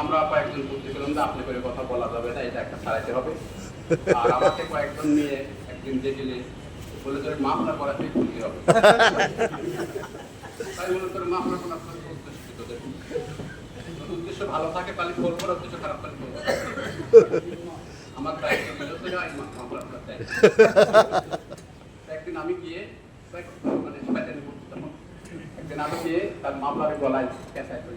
আমরা কয়েকজন বুঝতে পেলাম যে আপনি করে কথা বলা যাবে না, এটা একটা সারাইতে হবে। আর আমাকে কয়েকজন নিয়ে একদিন দেখলে বলে, তোর মামলা করাতে হবে। তাই বলে, তোর মামলা করার উদ্দেশ্য উদ্দেশ্য ভালো থাকে, তাহলে ফোন করার উদ্দেশ্য খারাপ ফোন আমার দায়িত্ব দিল তো এই মামলা একদিন আমি গিয়ে মানে করতাম একদিন আমি গিয়ে তার মামলার গলায় থেকে করে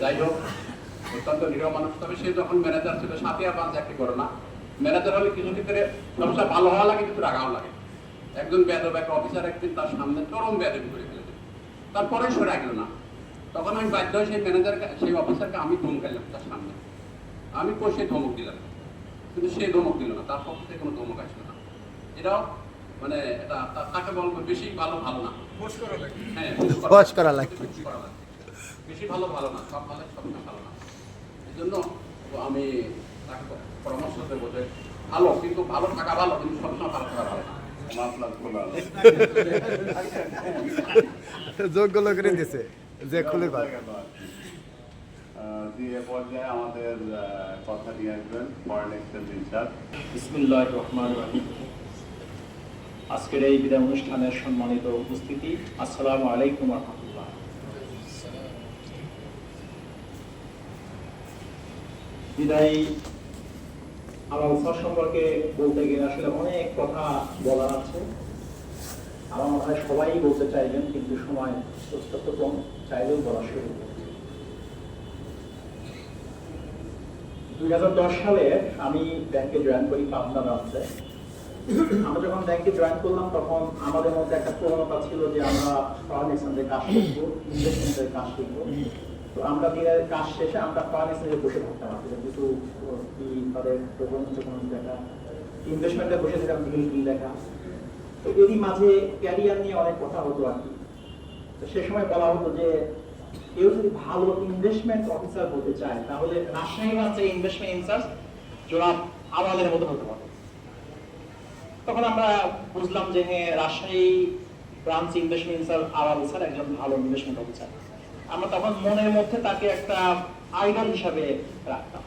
যাই হোক অত্যন্ত নিরীহ মানুষ তবে সে যখন ম্যানেজার ছিল সাথে আর পাঁচ চাকরি করে না। ম্যানেজার হলে কিছু ক্ষেত্রে সমস্যা ভালো হওয়া লাগে কিন্তু রাগাও লাগে। একজন বেদব একটা অফিসার একদিন তার সামনে চরম বেদবি করে ফেলেছে। তারপরে সে রাখল না। তখন আমি বাধ্য হয়ে সেই ম্যানেজার সেই অফিসারকে আমি ধমকাইলাম তার সামনে। আমি কষে ধমক দিলাম। কিন্তু সে ধমক দিল না। তার পক্ষ থেকে কোনো ধমক আসলো না। এটাও মানে এটা তাকে বলব বেশি ভালো ভালো না। হ্যাঁ করা লাগে। বেশি ভালো ভালো না সব ভালো সব না ভালো না। এই জন্য আমি তাকে পরামর্শ দেবো যে ভালো কিন্তু ভালো থাকা ভালো কিন্তু সবসময় ভালো থাকা ভালো না। যোগ্য লোকেরই দিছে যে খুলে দিয়ে পর্যায়ে আমাদের কথা নিয়ে আসবেন ফরেন এক্সচেঞ্জ ইনচার্জ বিসমিল্লাহ রহমান রহিম। আজকের এই বিদায় অনুষ্ঠানের সম্মানিত উপস্থিতি আসসালামু আলাইকুম রহমতুল্লাহ। আমার উৎসব সম্পর্কে বলতে গেলে আসলে অনেক কথা বলার আছে। আমার সবাই বলতে চাইবেন, কিন্তু সময় কম চাইলেও বলা শুরু দুই সালে আমি ব্যাংকে জয়েন করি, পাবনা ব্রাঞ্চে আমরা যখন ব্যাংকে জয়েন করলাম, তখন আমাদের মধ্যে একটা প্রবণতা ছিল যে আমরা ফরেন কাজ শিখব ইনভেস্টমেন্টের কাজ শিখব তো আমরা দিনের কাজ শেষে আমরা বসে থাকতাম। কিছু তাদের ডকুমেন্ট দেখা ইনভেস্টমেন্টে বসে থাকতাম ডিল ডিল দেখা তো এরই মাঝে ক্যারিয়ার নিয়ে অনেক কথা হতো আর কি। তো সে সময় বলা হতো যে, কেউ যদি ভালো ইনভেস্টমেন্ট অফিসার হতে চায়, তাহলে রাজশাহী ব্রাঞ্চে ইনভেস্টমেন্ট আমাদের মতো হতে পারে তখন আমরা বুঝলাম যে হ্যাঁ Rajshahi branch investment in-charge Awal sir একজন ভালো ইনভেস্টমেন্ট অফিসার আমরা তখন মনের মধ্যে তাকে একটা আইডল হিসাবে রাখতাম।